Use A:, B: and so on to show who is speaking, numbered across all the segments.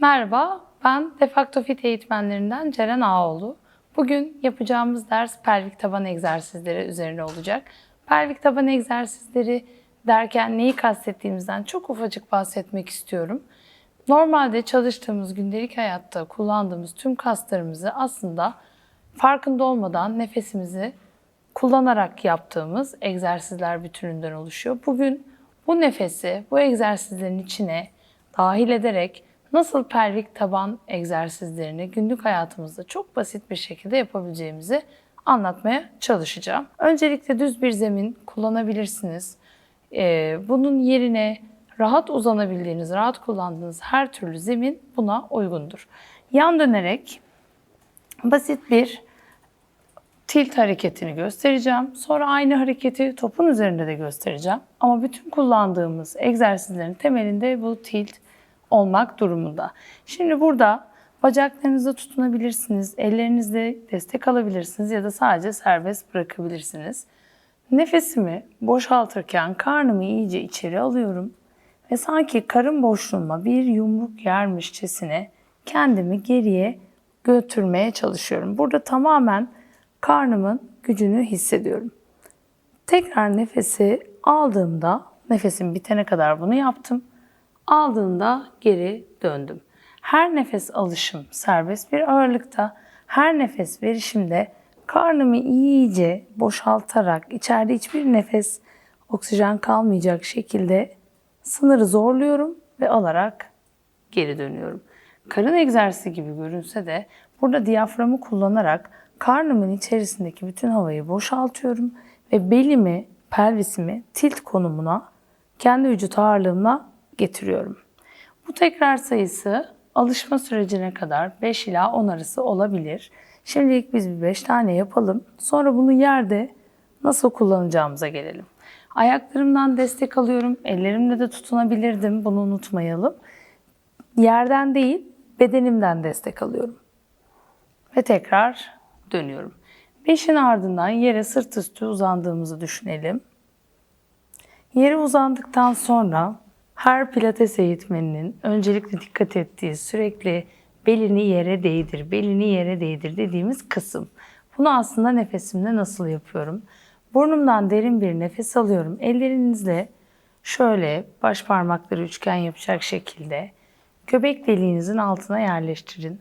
A: Merhaba, ben Defakto Fit eğitmenlerinden Ceren Ağoğlu. Bugün yapacağımız ders pelvik taban egzersizleri üzerine olacak. Pelvik taban egzersizleri derken neyi kastettiğimizden çok ufacık bahsetmek istiyorum. Normalde çalıştığımız gündelik hayatta kullandığımız tüm kaslarımızı aslında farkında olmadan nefesimizi kullanarak yaptığımız egzersizler bütününden oluşuyor. Bugün bu nefesi bu egzersizlerin içine dahil ederek nasıl pelvik taban egzersizlerini günlük hayatımızda çok basit bir şekilde yapabileceğimizi anlatmaya çalışacağım. Öncelikle düz bir zemin kullanabilirsiniz. Ee, bunun yerine rahat uzanabildiğiniz, rahat kullandığınız her türlü zemin buna uygundur. Yan dönerek basit bir tilt hareketini göstereceğim. Sonra aynı hareketi topun üzerinde de göstereceğim. Ama bütün kullandığımız egzersizlerin temelinde bu tilt olmak durumunda. Şimdi burada bacaklarınızı tutunabilirsiniz, ellerinizle destek alabilirsiniz ya da sadece serbest bırakabilirsiniz. Nefesimi boşaltırken karnımı iyice içeri alıyorum ve sanki karın boşluğuma bir yumruk yermişçesine kendimi geriye götürmeye çalışıyorum. Burada tamamen karnımın gücünü hissediyorum. Tekrar nefesi aldığımda, nefesim bitene kadar bunu yaptım. Aldığımda geri döndüm. Her nefes alışım serbest bir ağırlıkta, her nefes verişimde karnımı iyice boşaltarak içeride hiçbir nefes oksijen kalmayacak şekilde sınırı zorluyorum ve alarak geri dönüyorum. Karın egzersizi gibi görünse de burada diyaframı kullanarak karnımın içerisindeki bütün havayı boşaltıyorum ve belimi, pelvisimi tilt konumuna kendi vücut ağırlığımla getiriyorum. Bu tekrar sayısı alışma sürecine kadar 5 ila 10 arası olabilir. Şimdilik biz bir 5 tane yapalım. Sonra bunu yerde nasıl kullanacağımıza gelelim. Ayaklarımdan destek alıyorum. Ellerimle de tutunabilirdim. Bunu unutmayalım. Yerden değil, bedenimden destek alıyorum. Ve tekrar dönüyorum. Beşin ardından yere sırt üstü uzandığımızı düşünelim. Yere uzandıktan sonra her pilates eğitmeninin öncelikle dikkat ettiği sürekli belini yere değdir, belini yere değdir dediğimiz kısım. Bunu aslında nefesimle nasıl yapıyorum? Burnumdan derin bir nefes alıyorum. Ellerinizle şöyle baş parmakları üçgen yapacak şekilde göbek deliğinizin altına yerleştirin.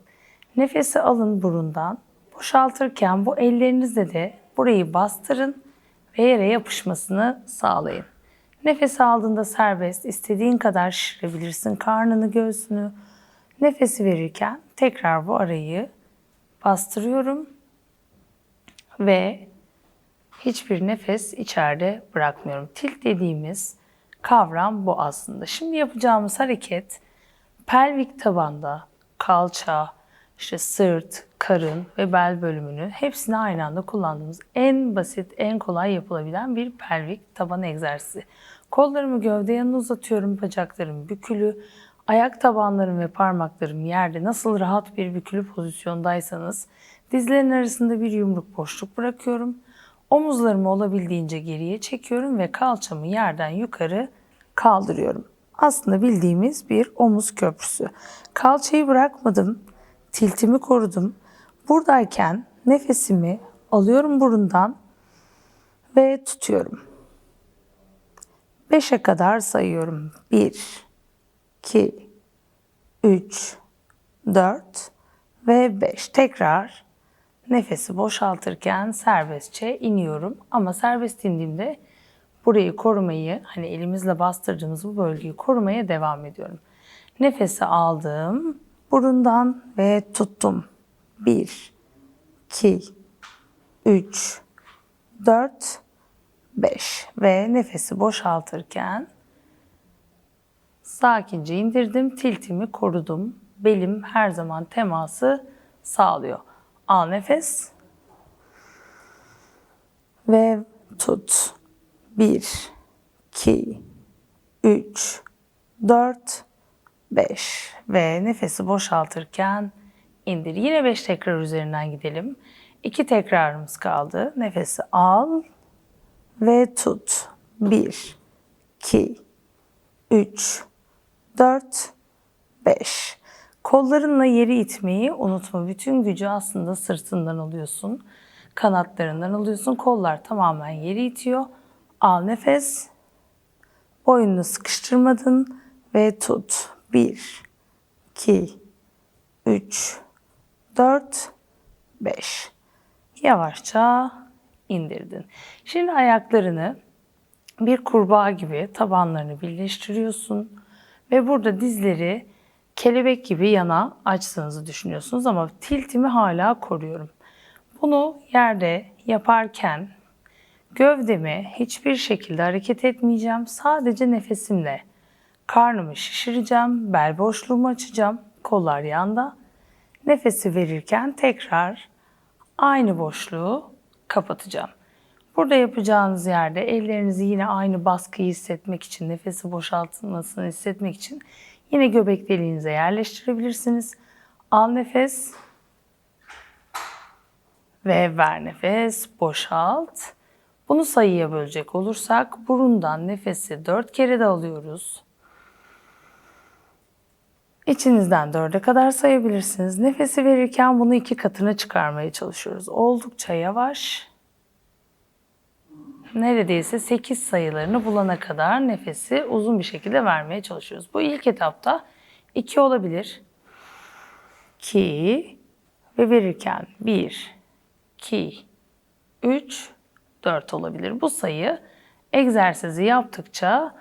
A: Nefesi alın burundan. Boşaltırken bu ellerinizle de burayı bastırın ve yere yapışmasını sağlayın. Nefes aldığında serbest, istediğin kadar şişirebilirsin karnını, göğsünü. Nefesi verirken tekrar bu arayı bastırıyorum ve hiçbir nefes içeride bırakmıyorum. Tilt dediğimiz kavram bu aslında. Şimdi yapacağımız hareket pelvik tabanda kalça, işte sırt, karın ve bel bölümünü hepsini aynı anda kullandığımız en basit, en kolay yapılabilen bir pelvik taban egzersizi. Kollarımı gövde yanına uzatıyorum, bacaklarım bükülü, ayak tabanlarım ve parmaklarım yerde nasıl rahat bir bükülü pozisyondaysanız dizlerin arasında bir yumruk boşluk bırakıyorum. Omuzlarımı olabildiğince geriye çekiyorum ve kalçamı yerden yukarı kaldırıyorum. Aslında bildiğimiz bir omuz köprüsü. Kalçayı bırakmadım, tiltimi korudum. Buradayken nefesimi alıyorum burundan ve tutuyorum. 5'e kadar sayıyorum. 1, 2, 3, 4 ve 5. Tekrar nefesi boşaltırken serbestçe iniyorum. Ama serbest indiğimde burayı korumayı, hani elimizle bastırdığımız bu bölgeyi korumaya devam ediyorum. Nefesi aldım burundan ve tuttum. 1, 2, 3, 4, 5 ve nefesi boşaltırken sakince indirdim, tiltimi korudum. Belim her zaman teması sağlıyor. Al nefes ve tut. 1, 2, 3, 4, 5 ve nefesi boşaltırken indir. Yine 5 tekrar üzerinden gidelim. 2 tekrarımız kaldı. Nefesi al ve tut. 1, 2, 3, 4, 5. Kollarınla yeri itmeyi unutma. Bütün gücü aslında sırtından alıyorsun. Kanatlarından alıyorsun. Kollar tamamen yeri itiyor. Al nefes. Boynunu sıkıştırmadın ve tut. 1, 2, 3, 4, 5. Yavaşça indirdin. Şimdi ayaklarını bir kurbağa gibi tabanlarını birleştiriyorsun ve burada dizleri kelebek gibi yana açtığınızı düşünüyorsunuz ama tiltimi hala koruyorum. Bunu yerde yaparken gövdemi hiçbir şekilde hareket etmeyeceğim. Sadece nefesimle karnımı şişireceğim, bel boşluğumu açacağım, kollar yanda. Nefesi verirken tekrar aynı boşluğu kapatacağım. Burada yapacağınız yerde ellerinizi yine aynı baskıyı hissetmek için, nefesi boşaltılmasını hissetmek için yine göbek deliğinize yerleştirebilirsiniz. Al nefes ve ver nefes, boşalt. Bunu sayıya bölecek olursak burundan nefesi 4 kere de alıyoruz. İçinizden dörde kadar sayabilirsiniz. Nefesi verirken bunu iki katına çıkarmaya çalışıyoruz. Oldukça yavaş. Neredeyse 8 sayılarını bulana kadar nefesi uzun bir şekilde vermeye çalışıyoruz. Bu ilk etapta 2 olabilir. 2 ve verirken 1, 2, 3, 4 olabilir. Bu sayı egzersizi yaptıkça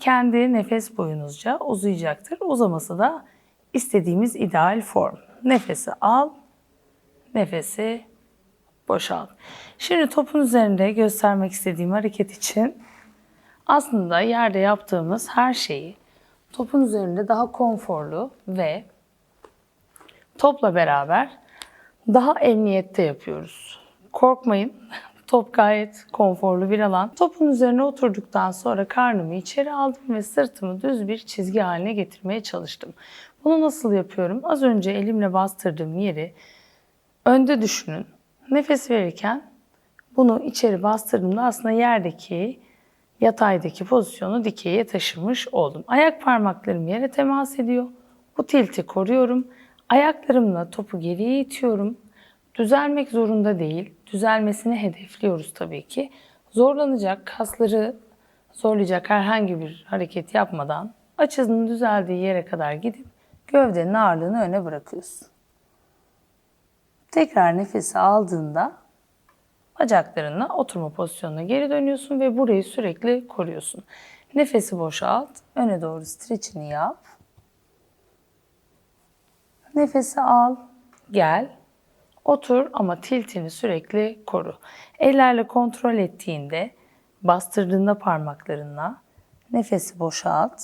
A: kendi nefes boyunuzca uzayacaktır. Uzaması da istediğimiz ideal form. Nefesi al, nefesi boşalt. Şimdi topun üzerinde göstermek istediğim hareket için aslında yerde yaptığımız her şeyi topun üzerinde daha konforlu ve topla beraber daha emniyette yapıyoruz. Korkmayın. Top gayet konforlu bir alan. Topun üzerine oturduktan sonra karnımı içeri aldım ve sırtımı düz bir çizgi haline getirmeye çalıştım. Bunu nasıl yapıyorum? Az önce elimle bastırdığım yeri önde düşünün. Nefes verirken bunu içeri bastırdığımda aslında yerdeki yataydaki pozisyonu dikeye taşımış oldum. Ayak parmaklarım yere temas ediyor. Bu tilti koruyorum. Ayaklarımla topu geriye itiyorum. Düzelmek zorunda değil. Düzelmesini hedefliyoruz tabii ki. Zorlanacak, kasları zorlayacak herhangi bir hareket yapmadan açının düzeldiği yere kadar gidip gövdenin ağırlığını öne bırakıyorsun. Tekrar nefesi aldığında bacaklarınla oturma pozisyonuna geri dönüyorsun ve burayı sürekli koruyorsun. Nefesi boşalt, öne doğru streçini yap. Nefesi al, gel. Otur ama tiltini sürekli koru. Ellerle kontrol ettiğinde, bastırdığında parmaklarınla nefesi boşalt.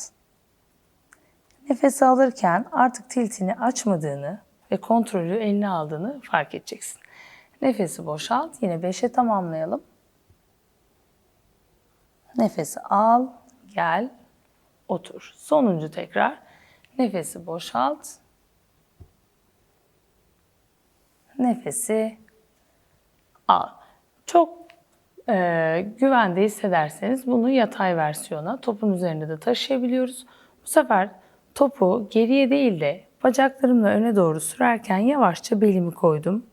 A: Nefesi alırken artık tiltini açmadığını ve kontrolü eline aldığını fark edeceksin. Nefesi boşalt. Yine 5'e tamamlayalım. Nefesi al, gel, otur. Sonuncu tekrar. Nefesi boşalt. Nefesi al. Çok e, güvende hissederseniz bunu yatay versiyona topun üzerinde de taşıyabiliyoruz. Bu sefer topu geriye değil de bacaklarımla öne doğru sürerken yavaşça belimi koydum.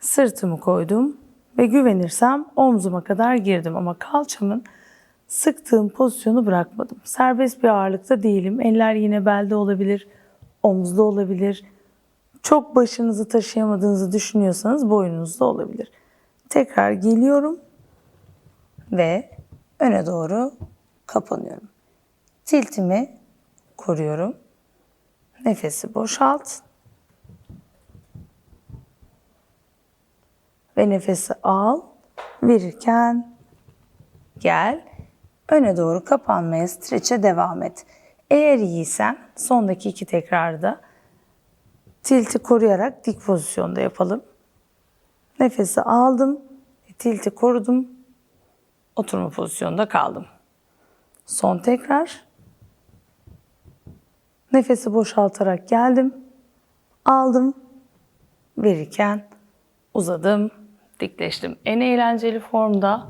A: Sırtımı koydum ve güvenirsem omzuma kadar girdim ama kalçamın sıktığım pozisyonu bırakmadım. Serbest bir ağırlıkta değilim. Eller yine belde olabilir, omuzda olabilir. Çok başınızı taşıyamadığınızı düşünüyorsanız boynunuzda olabilir. Tekrar geliyorum ve öne doğru kapanıyorum. Tiltimi koruyorum. Nefesi boşalt. Ve nefesi al. Verirken gel. Öne doğru kapanmaya, streçe devam et. Eğer iyiysen sondaki iki tekrarda tilti koruyarak dik pozisyonda yapalım. Nefesi aldım. Tilti korudum. Oturma pozisyonda kaldım. Son tekrar. Nefesi boşaltarak geldim. Aldım. Verirken uzadım, dikleştim. En eğlenceli formda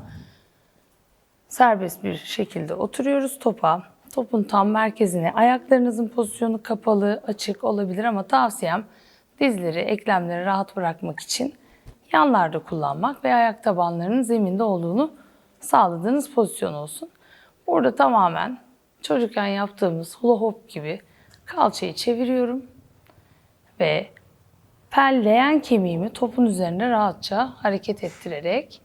A: serbest bir şekilde oturuyoruz topa. topun tam merkezine ayaklarınızın pozisyonu kapalı, açık olabilir ama tavsiyem dizleri, eklemleri rahat bırakmak için yanlarda kullanmak ve ayak tabanlarının zeminde olduğunu sağladığınız pozisyon olsun. Burada tamamen çocukken yaptığımız hula hop gibi kalçayı çeviriyorum ve pelleyen kemiğimi topun üzerinde rahatça hareket ettirerek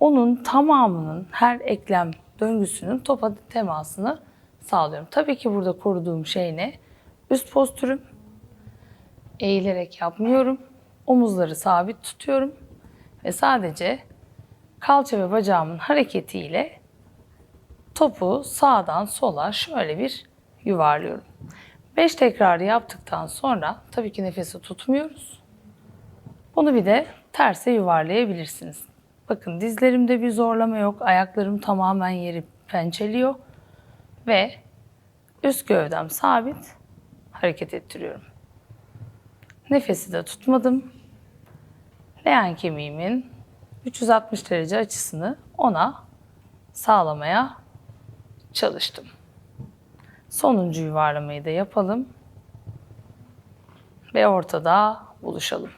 A: onun tamamının her eklem döngüsünün topa temasını sağlıyorum. Tabii ki burada koruduğum şey ne? Üst postürüm. Eğilerek yapmıyorum. Omuzları sabit tutuyorum ve sadece kalça ve bacağımın hareketiyle topu sağdan sola şöyle bir yuvarlıyorum. 5 tekrarı yaptıktan sonra tabii ki nefesi tutmuyoruz. Bunu bir de terse yuvarlayabilirsiniz. Bakın dizlerimde bir zorlama yok. Ayaklarım tamamen yeri pençeliyor. Ve üst gövdem sabit. Hareket ettiriyorum. Nefesi de tutmadım. Leğen kemiğimin 360 derece açısını ona sağlamaya çalıştım. Sonuncu yuvarlamayı da yapalım. Ve ortada buluşalım.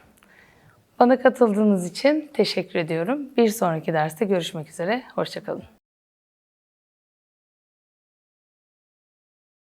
A: Bana katıldığınız için teşekkür ediyorum. Bir sonraki derste görüşmek üzere. Hoşçakalın.